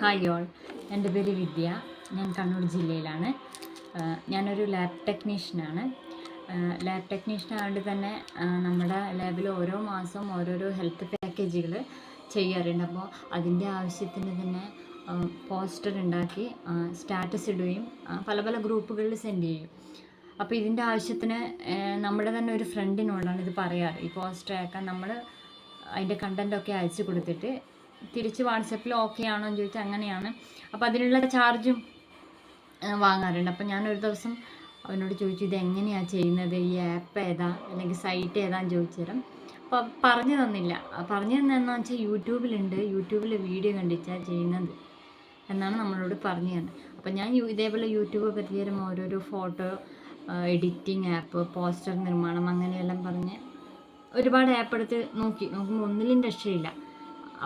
Hi all. എന്റെ പേര് വിദ്യ. ഞാൻ കണ്ണൂർ ജില്ലയിലാണ്. ഞാനൊരു ലാബ് ടെക്നീഷ്യനാണ്. ലാബ് ടെക്നീഷ്യൻ ആയതുകൊണ്ട് തന്നെ നമ്മുടെ ലാബിൽ ഓരോ മാസവും ഓരോരോ ഹെൽത്ത് പാക്കേജുകൾ ചെയ്യാറുണ്ട്. അപ്പോൾ അതിന്റെ ആവശ്യത്തിന് തന്നെ പോസ്റ്റർ ഉണ്ടാക്കി സ്റ്റാറ്റസ് ഇടുകയും പല പല ഗ്രൂപ്പുകളിൽ സെൻഡ് ചെയ്യും. അപ്പോൾ ഇതിന്റെ ആവശ്യത്തിന് നമ്മുടെ തന്നെ ഒരു ഫ്രണ്ടിനോടാണ് ഇത് പറയാറ്. ഈ പോസ്റ്റർ ആക്കാൻ നമ്മൾ അതിന്റെ കണ്ടന്റൊക്കെ അയച്ചു കൊടുത്തിട്ട് തിരിച്ച് വാട്സപ്പിൽ ഓക്കെ ആണോ എന്ന് ചോദിച്ചാൽ അങ്ങനെയാണ്. അപ്പോൾ അതിനുള്ള ചാർജും വാങ്ങാറുണ്ട്. അപ്പോൾ ഞാനൊരു ദിവസം അവനോട് ചോദിച്ചു ഇത് എങ്ങനെയാണ് ചെയ്യുന്നത്? ഈ ആപ്പ് ഏതാ? അല്ലെങ്കിൽ സൈറ്റ് ഏതാന്ന് ചോദിച്ചു തരാം. അപ്പോൾ പറഞ്ഞു തന്നില്ല. പറഞ്ഞു തന്നെന്ന് വെച്ചാൽ യൂട്യൂബിലുണ്ട്. യൂട്യൂബിൽ വീഡിയോ കണ്ടിച്ചാൽ ചെയ്യുന്നത് എന്നാണ് നമ്മളോട് പറഞ്ഞു തന്നെ അപ്പോൾ ഞാൻ ഇതേപോലെ യൂട്യൂബ് പറ്റി തരും ഓരോരോ ഫോട്ടോ എഡിറ്റിംഗ് ആപ്പ് പോസ്റ്റർ നിർമ്മാണം അങ്ങനെയെല്ലാം പറഞ്ഞ് ഒരുപാട് ആപ്പ് എടുത്ത് നോക്കി. നോക്കുമ്പോൾ ഒന്നിലും രക്ഷയില്ല.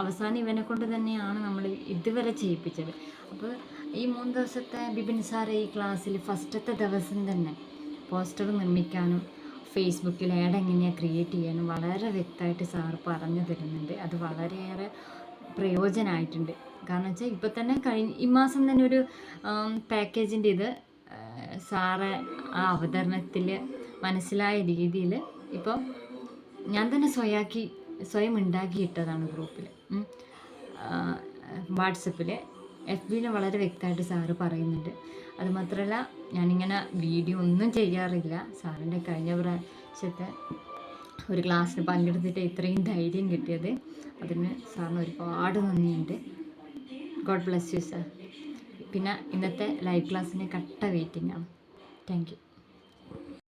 അവസാനം ഇവനെ കൊണ്ട് തന്നെയാണ് നമ്മൾ ഇതുവരെ ചെയ്യിപ്പിച്ചത്. അപ്പോൾ ഈ മൂന്ന് ദിവസത്തെ ബിപിൻ സാർ ഈ ക്ലാസ്സിൽ ഫസ്റ്റത്തെ ദിവസം തന്നെ പോസ്റ്റർ നിർമ്മിക്കാനും ഫേസ്ബുക്കിൽ ആഡ് എങ്ങനെയാണ് ക്രിയേറ്റ് ചെയ്യാനും വളരെ വ്യക്തമായിട്ട് സാർ പറഞ്ഞു തരുന്നുണ്ട്. അത് വളരെയേറെ പ്രയോജനമായിട്ടുണ്ട്. കാരണം വെച്ചാൽ ഇപ്പോൾ തന്നെ കഴിഞ്ഞ ഈ മാസം തന്നെ ഒരു പാക്കേജിന്റെ ഇത് സാറ് ആ അവതരണത്തിൽ മനസ്സിലായ രീതിയിൽ ഇപ്പോൾ ഞാൻ തന്നെ സ്വയാക്കി സ്വയം ഉണ്ടാക്കിയിട്ടതാണ് ഗ്രൂപ്പിൽ വാട്സപ്പിൽ എഫ് ബിയിൽ വളരെ വ്യക്തമായിട്ട് സാറ് പറയുന്നുണ്ട്. അതുമാത്രമല്ല ഞാനിങ്ങനെ വീഡിയോ ഒന്നും ചെയ്യാറില്ല. സാറിന്റെ കഴിഞ്ഞ പ്രാവശ്യത്തെ ഒരു ക്ലാസ്സിന് പങ്കെടുത്തിട്ട് ഇത്രയും ധൈര്യം കിട്ടിയത് അതിന് സാറിന് ഒരുപാട് നന്ദിയുണ്ട്. God bless you sir. പിന്നെ ഇന്നത്തെ ലൈവ് ക്ലാസ്സിന് കട്ട വെയിറ്റിംഗ് ആണ് താങ്ക് യു.